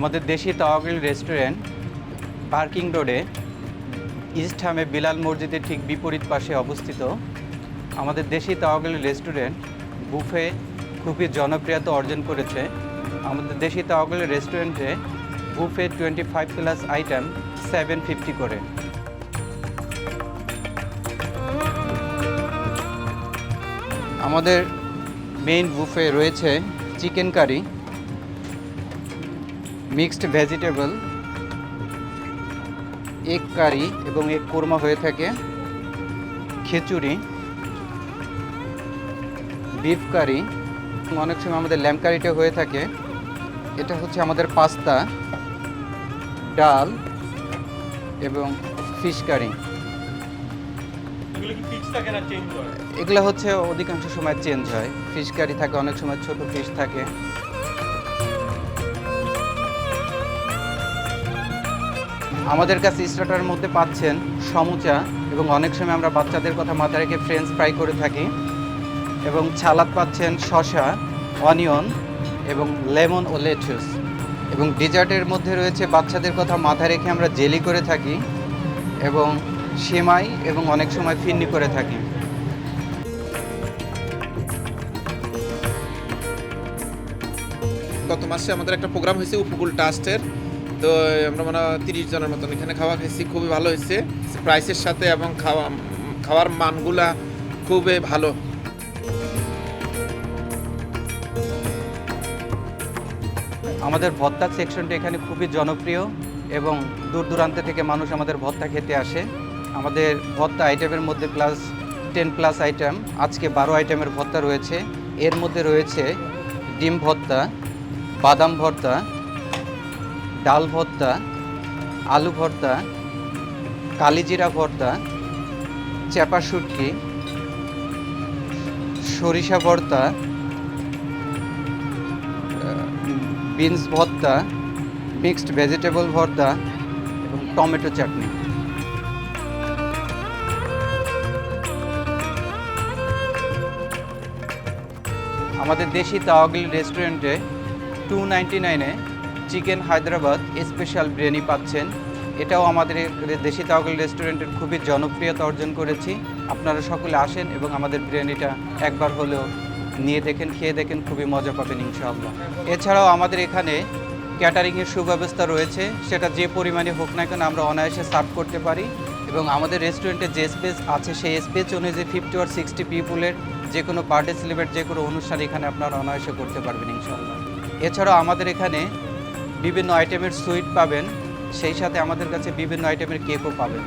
আমাদের দেশি Tawagil restaurant, parking রোডে, ইস্ট হামে বিলাল মসজিদের ঠিক বিপরীত পাশে অবস্থিত। আমাদের দেশি তাওয়াগিল রেস্টুরেন্ট বুফে খুবই জনপ্রিয়তা অর্জন করেছে। আমাদের দেশি তাওয়াগিল রেস্টুরেন্টে buffet twenty five plus item seven fifty করে। আমাদের মেইন বুফে রয়েছে chicken curry. Mixed vegetable egg curry এবং এগ কোরমা হয়ে থাকে খিচুড়ি বিফ কারি অনেক সময় আমাদের ল্যাম্প কারিটা হয়ে থাকে। এটা হচ্ছে আমাদের পাস্তা ডাল এবং ফিশ কারি। এগুলো হচ্ছে অধিকাংশ সময় চেঞ্জ হয়। ফিশ কারি থাকে অনেক সময় ছোট ফিশ থাকে। আমাদের কাছে স্টার্টার মধ্যে পাচ্ছেন সমুচা এবং অনেক সময় আমরা বাচ্চাদের কথা মাথায় রেখে ফ্রেঞ্চ ফ্রাই করে থাকি। এবং ছালাদ পাচ্ছেন শশা অনিয়ন এবং লেমন ও লেটুস এবং ডেজার্টের মধ্যে রয়েছে বাচ্চাদের কথা মাথায় রেখে আমরা জেলি করে থাকি এবং সেমাই এবং অনেক সময় ফিন্নি করে থাকি। গত মাসে আমাদের একটা প্রোগ্রাম হয়েছে উপকূল ট্রাস্টের তো আমরা মনে হয় তিরিশ জনের মতন। এখানে খাওয়া খাইছি, খুবই ভালো হয়েছে। প্রাইসের সাথে এবং খাওয়া, খাওয়ার মানগুলা খুবই ভালো। আমাদের ভত্তা সেকশনটা এখানে খুবই জনপ্রিয় এবং দূর দূরান্ত থেকে মানুষ আমাদের ভত্তা খেতে আসে। আমাদের ভত্তা আইটেমের মধ্যে প্লাস টেন প্লাস আইটেম আজকে বারো আইটেমের ভত্তা রয়েছে। এর মধ্যে রয়েছে ডিম ভর্তা বাদাম ভর্তা ডাল ভর্তা, আলু ভর্তা কালিজিরা ভর্তা, চ্যাপা শুটকি, সরিষা ভর্তা বিনস ভর্তা, মিক্সড ভেজিটেবল ভর্তা এবং টমেটো চাটনি। আমাদের দেশি তাওয়াগিল রেস্টুরেন্টে টু নাইনটি নাইনে চিকেন হায়দ্রাবাদ স্পেশাল বিরিয়ানি পাচ্ছেন। এটাও আমাদের দেশি তাওয়াগিল রেস্টুরেন্টের খুবই জনপ্রিয়তা অর্জন করেছি। আপনারা সকলে আসেন এবং আমাদের বিরিয়ানিটা একবার হলেও নিয়ে দেখেন, খেয়ে দেখেন, খুবই মজা পাবেন ইনশাআল্লাহ। এছাড়াও আমাদের এখানে ক্যাটারিংয়ের সুব্যবস্থা রয়েছে। সেটা যে পরিমাণে হোক না কেন আমরা অনায়াসে সার্ভ করতে পারি এবং আমাদের রেস্টুরেন্টে যে স্পেস আছে, সেই স্পেস অনুযায়ী ফিফটি আর সিক্সটি পিপুলের যে কোনো বার্থডে সেলিব্রেট যে কোনো অনুষ্ঠান এখানে আপনারা অনায়াসে করতে পারবেন ইনশাআল্লাহ। এছাড়াও আমাদের এখানে বিভিন্ন আইটেমের সুইট পাবেন সেই সাথে আমাদের কাছে বিভিন্ন আইটেমের কেকও পাবেন।